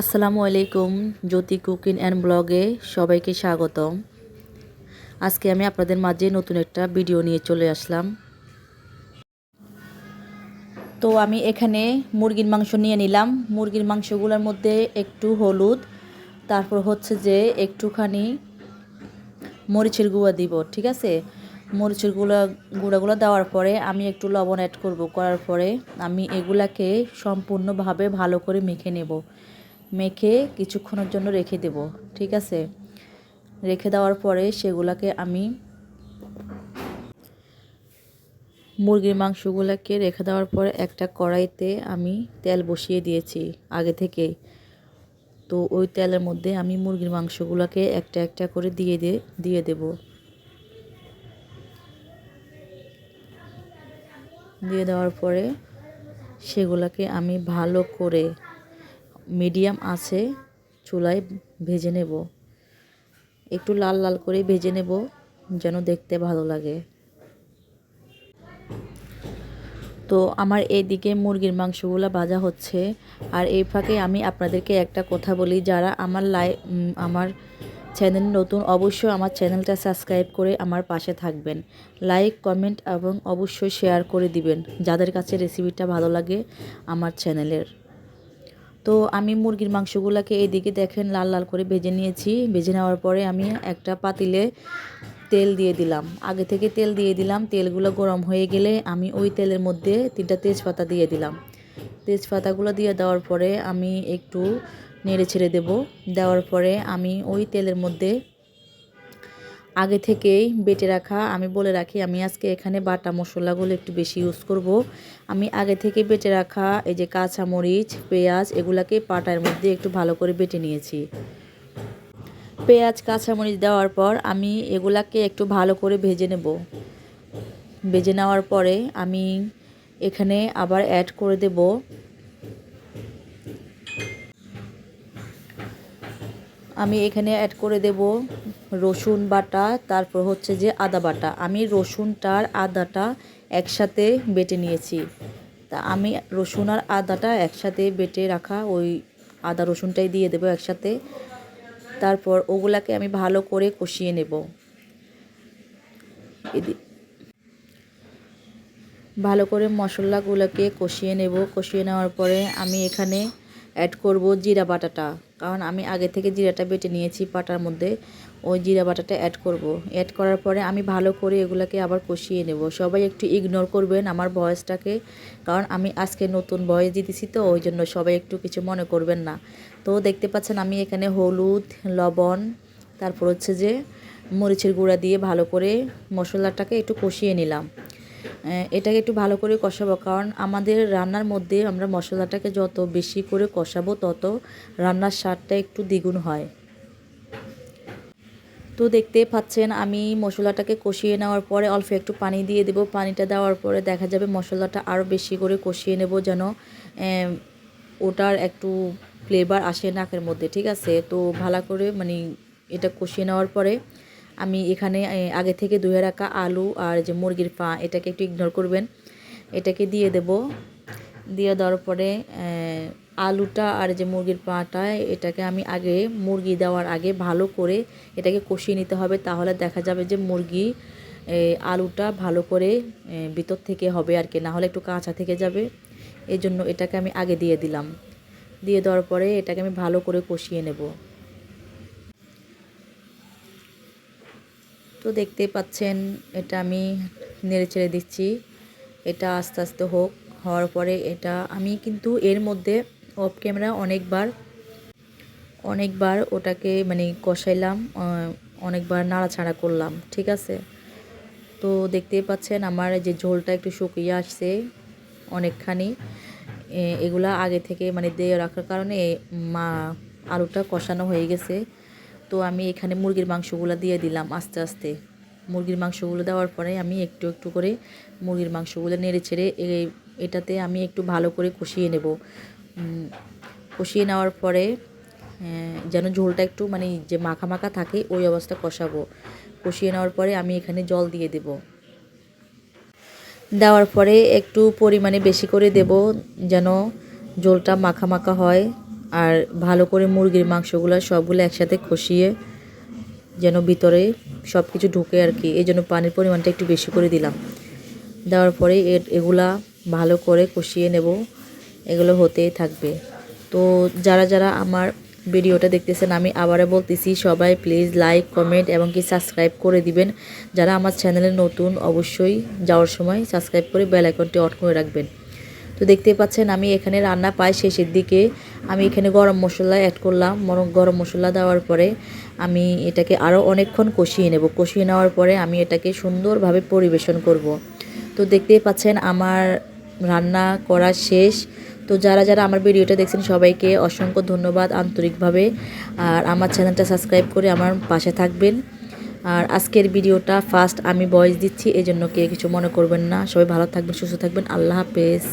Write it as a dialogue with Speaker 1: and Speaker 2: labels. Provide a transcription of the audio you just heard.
Speaker 1: আসসালামু আলাইকুম জ্যোতি cooking and ব্লগে সবাইকে স্বাগতম। আজকে আমি আপনাদের মাঝে নতুন একটা ভিডিও নিয়ে চলে আসলাম। তো আমি এখানে মুরগির মাংস নিয়ে নিলাম। মুরগির মাংসগুলোর মধ্যে একটু হলুদ, তারপর হচ্ছে যে একটুখানি মরিচের গুঁড়া দিব, ঠিক আছে? মরিচের গুঁড়া, গুঁড়াগুলো দেওয়ার পরে আমি একটু লবণ অ্যাড করব, করার পরে আমি এগুলাকে সম্পূর্ণভাবে ভালো করে মেখে নেব। মেখে কিছুক্ষণের জন্য রেখে দেব, ঠিক আছে? রেখে দেওয়ার পরে সেগুলাকে আমি মুরগির মাংসগুলোকে রেখে দেওয়ার পরে একটা কড়াইতে আমি তেল বসিয়ে দিয়েছি আগে থেকে। তো ওই তেলের মধ্যে আমি মুরগির মাংসগুলোকে একটা একটা করে দিয়ে দিয়ে দিয়ে দেব। দিয়ে দেওয়ার পরে সেগুলোকে আমি ভালো করে মিডিয়াম আছে, চুলায় ভেজে নেব। একটু লাল লাল করে ভেজে নেব, যেন দেখতে ভালো লাগে। তো আমার এইদিকে মুরগির মাংসগুলো ভাজা হচ্ছে। আর এই ফাঁকে আমি আপনাদেরকে একটা কথা বলি, যারা আমার লাই আমার চ্যানেল নতুন, অবশ্যই আমার চ্যানেলটা সাবস্ক্রাইব করে আমার পাশে থাকবেন। লাইক, কমেন্ট এবং অবশ্যই শেয়ার করে দিবেন, যাদের কাছে রেসিপিটা ভালো লাগে আমার চ্যানেলের। তো আমি মুরগির মাংসগুলোকে এদিকে দেখেন লাল লাল করে ভেজে নিয়েছি। ভেজে নেওয়ার পরে আমি একটা পাতিলে তেল দিয়ে দিলাম। আগে থেকে তেল দিয়ে দিলাম। তেলগুলো গরম হয়ে গেলে আমি ওই তেলের মধ্যে তিনটা তেজপাতা দিয়ে দিলাম। তেজপাতাগুলো দিয়ে দেওয়ার পরে আমি একটু নেড়ে ছেড়ে দেব। দেওয়ার পরে আমি ওই তেলের মধ্যে আগে থেকেই বেটে রাখা, আমি বলে রাখি, আমি আজকে এখানে বাটা মশলাগুলো একটু বেশি ইউজ করব। আমি আগে থেকে বেটে রাখা এই যে কাঁচা মরিচ, পেঁয়াজ এগুলাকে পাটার মধ্যে একটু ভালো করে বেটে নিয়েছি। পেঁয়াজ কাঁচামরিচ দেওয়ার পর আমি এগুলাকে একটু ভালো করে ভেজে নেব। ভেজে নেওয়ার পরে আমি এখানে আবার অ্যাড করে দেব। আমি এখানে অ্যাড করে দেব রসুন বাটা, তারপর হচ্ছে যে আদা বাটা। আমি রসুনটার আদাটা একসাথে বেটে নিয়েছি। তা আমি রসুন আর আদাটা একসাথে বেটে রাখা ওই আদা রসুনটাই দিয়ে দেবো একসাথে। তারপর ওগুলাকে আমি ভালো করে কষিয়ে নেব। ভালো করে মশলাগুলোকে কষিয়ে নেব। কষিয়ে নেওয়ার পরে আমি এখানে অ্যাড করব জিরা বাটাটা। কারণ আমি আগে থেকে জিরাটা বেটে নিয়েছি পাটার মধ্যে। ওই জিরা বাটাটা অ্যাড করব। অ্যাড করার পরে আমি ভালো করে এগুলোকে আবার কষিয়ে নেব। সবাই একটু ইগনোর করবেন আমার ভয়েসটাকে কারণ আমি আজকে নতুন ভয়েস দিতেছি তো, ওই জন্য সবাই একটু কিছু মনে করবেন না। তো দেখতে পাচ্ছেন আমি এখানে হলুদ, লবণ, তারপর হচ্ছে যে মরিচের গুঁড়া দিয়ে ভালো করে মশলাটাকে একটু কষিয়ে নিলাম। এটাকে একটু ভালো করে কষাবো। কারণ আমাদের রান্নার মধ্যে আমরা মশলাটাকে যত বেশি করে কষাবো, তত রান্নার স্বাদটা একটু দ্বিগুণ হয়। তো দেখতে পাচ্ছেন, আমি মশলাটাকে কষিয়ে নেওয়ার পরে অল্প একটু পানি দিয়ে দেব। পানিটা দেওয়ার পরে দেখা যাবে মশলাটা আরও বেশি করে কষিয়ে নেব যেন ওটার একটু ফ্লেভার আসে নাকের মধ্যে, ঠিক আছে? তো ভালো করে মানে এটা কষিয়ে নেওয়ার পরে আমি এখানে আগে থেকে ধুয়ে রাখা আলু আর যে মুরগির পা, এটাকে একটু ইগনোর করবেন। এটাকে দিয়ে দেব। দিয়ে দেওয়ার পরে আলুটা আর যে মুরগির পাটা, এটাকে আমি আগে মুরগি দেওয়ার আগে ভালো করে এটাকে কষিয়ে নিতে হবে, তাহলে দেখা যাবে যে মুরগি আলুটা ভালো করে ভিতর থেকে হবে আর কি না হলে একটু কাঁচা থেকে যাবে। এই জন্য এটাকে আমি আগে দিয়ে দিলাম। দিয়ে দেওয়ার পরে এটাকে আমি ভালো করে কষিয়ে নেব। তো দেখতেই পাচ্ছেন, এটা আমি নেড়ে ছেড়ে দিচ্ছি। এটা আস্তে আস্তে হোক, হওয়ার পরে এটা আমি কিন্তু এর মধ্যে অফ ক্যামেরা অনেকবার অনেকবার ওটাকে মানে কষাইলাম অনেকবার নাড়াছাড়া করলাম, ঠিক আছে? তো দেখতেই পাচ্ছেন আমার যে ঝোলটা একটু শুকিয়ে আসছে অনেকখানি এগুলা আগে থেকে মানে দিয়ে রাখার কারণে মা আলুটা কষানো হয়ে গেছে। তো আমি এখানে মুরগির মাংসগুলো দিয়ে দিলাম আস্তে আস্তে। মুরগির মাংসগুলো দেওয়ার পরে আমি একটু একটু করে মুরগির মাংসগুলো নেড়ে ছেড়ে এটাতে আমি একটু ভালো করে কষিয়ে নেব। কষিয়ে নেওয়ার পরে যেন ঝোলটা একটু মানে যে মাখা মাখা থাকে ওই অবস্থা কষাবো। কষিয়ে নেওয়ার পরে আমি এখানে জল দিয়ে দেব। দেওয়ার পরে একটু পরিমাণে বেশি করে দেব যেন ঝোলটা মাখা মাখা হয়। আর ভালো করে মুরগির মাংসগুলো সবগুলো একসাথে কষিয়ে যেন ভিতরে সব কিছু ঢুকে আর কি, এই জন্য পানির পরিমাণটা একটু বেশি করে দিলাম। দেওয়ার পরে এগুলা ভালো করে কষিয়ে নেব, এগুলো হতেই থাকবে। তো যারা যারা আমার ভিডিওটা দেখতেছেন, আমি আবারও বলতেছি, সবাই প্লিজ লাইক কমেন্ট এবং কি সাবস্ক্রাইব করে দিবেন। যারা আমার চ্যানেলে নতুন, অবশ্যই যাওয়ার সময় সাবস্ক্রাইব করে বেল আইকনটি করে রাখবেন। তো দেখতেই পাচ্ছেন, আমি এখানে রান্না পাই শেষের দিকে। আমি এখানে গরম মশলা অ্যাড করলাম। গরম মশলা দেওয়ার পরে আমি এটাকে আরও অনেকক্ষণ কষিয়ে নেব। কষিয়ে নেওয়ার পরে আমি এটাকে সুন্দরভাবে পরিবেশন করব। তো দেখতেই পাচ্ছেন, আমার রান্না করা শেষ। তো যারা যারা আমার ভিডিওটা দেখছেন, সবাইকে অসংখ্য ধন্যবাদ আন্তরিকভাবে। আর আমার চ্যানেলটা সাবস্ক্রাইব করে আমার পাশে থাকবেন। আর আজকের ভিডিওটা ফার্স্ট আমি ভয়েস দিচ্ছি এই জন্য কে কিছু মনে করবেন না। সবাই ভালো থাকবেন, সুস্থ থাকবেন। আল্লাহ হাফেজ।